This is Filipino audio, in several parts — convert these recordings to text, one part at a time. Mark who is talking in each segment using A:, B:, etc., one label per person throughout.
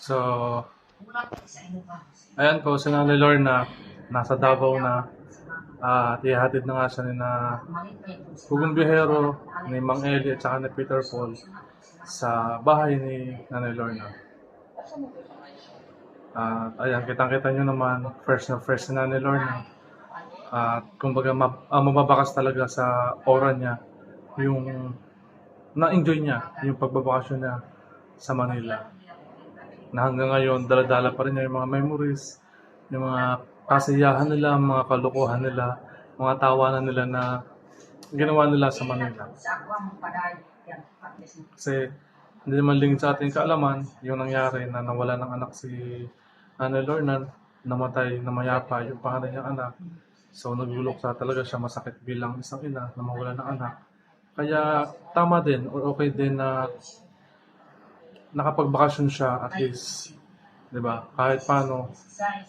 A: So, ayan po, si Nanay Lorna, nasa Davao na. At ihatid na nga siya ni na Hugong Bihero, ni Mang Eli at saka ni Peter Paul sa bahay ni Nanay Lorna. At ayan, kitang-kita nyo naman, fresh na fresh si Nanay Lorna. At kumbaga, ma- ah, mababakas talaga sa aura niya yung na-enjoy niya yung pagbabakasyon niya sa Manila. Na hanggang ngayon, daladala pa rin niya yung mga memories, yung mga kasiyahan nila, mga kalokohan nila, mga tawanan nila na ginawa nila sa Manila.
B: Sa.
A: Kasi hindi naman lingid sa ating kaalaman yung nangyari na nawala ng anak si Nanay Lorna, namatay na mayapa yung pangalan niyang anak. So nagluluksa talaga siya masakit bilang isang ina na mawala ng anak. Kaya tama din or okay din na nakapagbakasyon siya at least, 'di ba? Kahit paano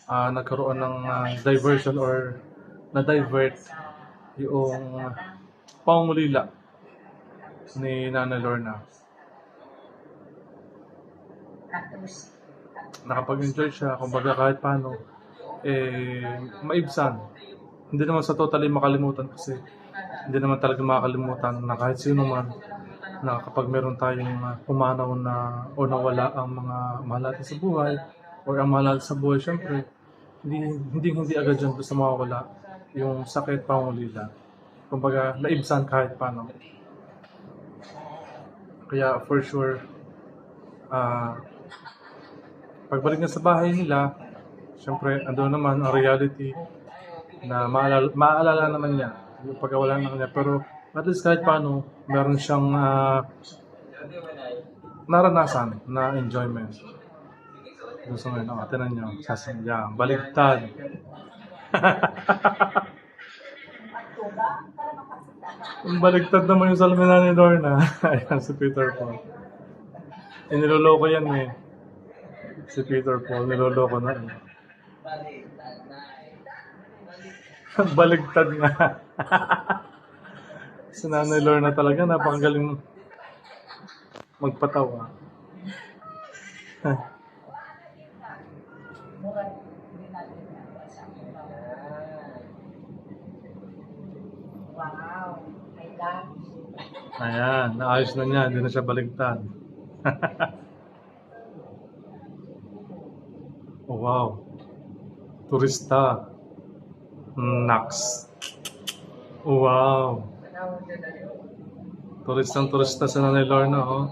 A: ah, nagkaroon ng ah, diversion or na-divert yung pangulila ni Nanay Lorna. Nakapag-enjoy siya, kumbaga kahit paano, eh, maibsan. Hindi naman sa totally makalimutan kasi hindi naman talaga makakalimutan na kahit sino man na kapag meron tayong uh, pumanaw na o nawala ang mga mahal natin sa buhay or ang mahal natin sa buhay, syempre, hindi, hindi, hindi agad dyan basta mawawala yung sakit pangulila. Kumbaga, naibsan kahit paano. Kaya for sure, ah pagbalik niya sa bahay nila, syempre, ando naman ang reality na maalala, maalala naman niya yung pagkawala ng kanya. Pero at least kahit paano, meron siyang ah, naranasan na enjoyment. Gusto mo yun, oh, tinan niyo, sasandya, baligtad. Ang baligtad naman yung salmina ni Lorna. Ayan si Peter Paul. Iniloloko yan eh. Si Peter Paul, niloloko na eh. Baligtad nga. si Nanay Lorna talaga, napakagaling magpatawa.
B: Wow. I love.
A: Ayan, naayos na niya, hindi na siya baligtad. oh, wow. Turista. Nax. Wow. Turistang turista sa Nanay Lorna, oh.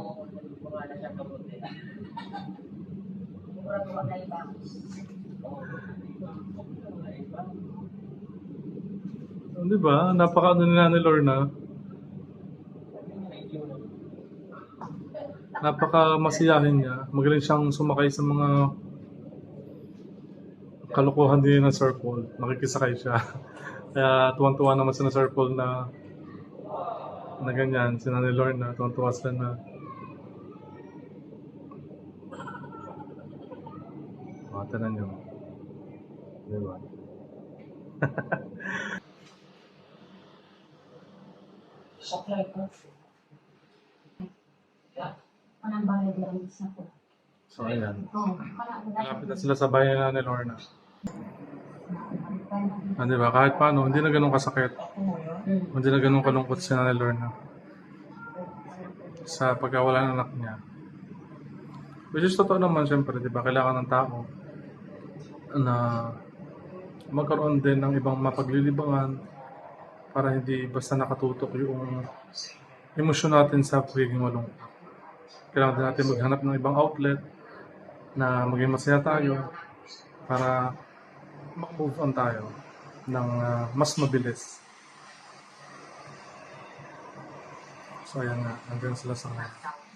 A: Oh, Di ba? Napaka ano ni Nanay Lorna. Napaka masiyahin niya. Magaling siyang sumakay sa mga kalokohan din ng Sir Paul. Nakikisakay siya. Kaya tuwang-tuwa naman si Sir Paul na na ganyan. Si Nanay Lorna, tuwang-tuwa sila na Oh, tanan niyo. Di ba?
B: Supply ko. Anong bagay din sa ko?
A: So, ayan. Malapit na sila sa bahay ni Nanay Lorna. Ah, ba? Kahit paano, hindi na ganun kasakit. Hindi na ganun kalungkot si Nanay Lorna. Sa pagkawala ng anak niya. Which is totoo naman, syempre, di ba? Kailangan ng tao na magkaroon din ng ibang mapaglilibangan para hindi basta nakatutok yung emosyon natin sa pagiging malungkot. Kailangan din natin maghanap ng ibang outlet na maging masaya tayo para mag-move on tayo ng ah, mas mabilis. So ayan nga, hanggang sila sa ngayon.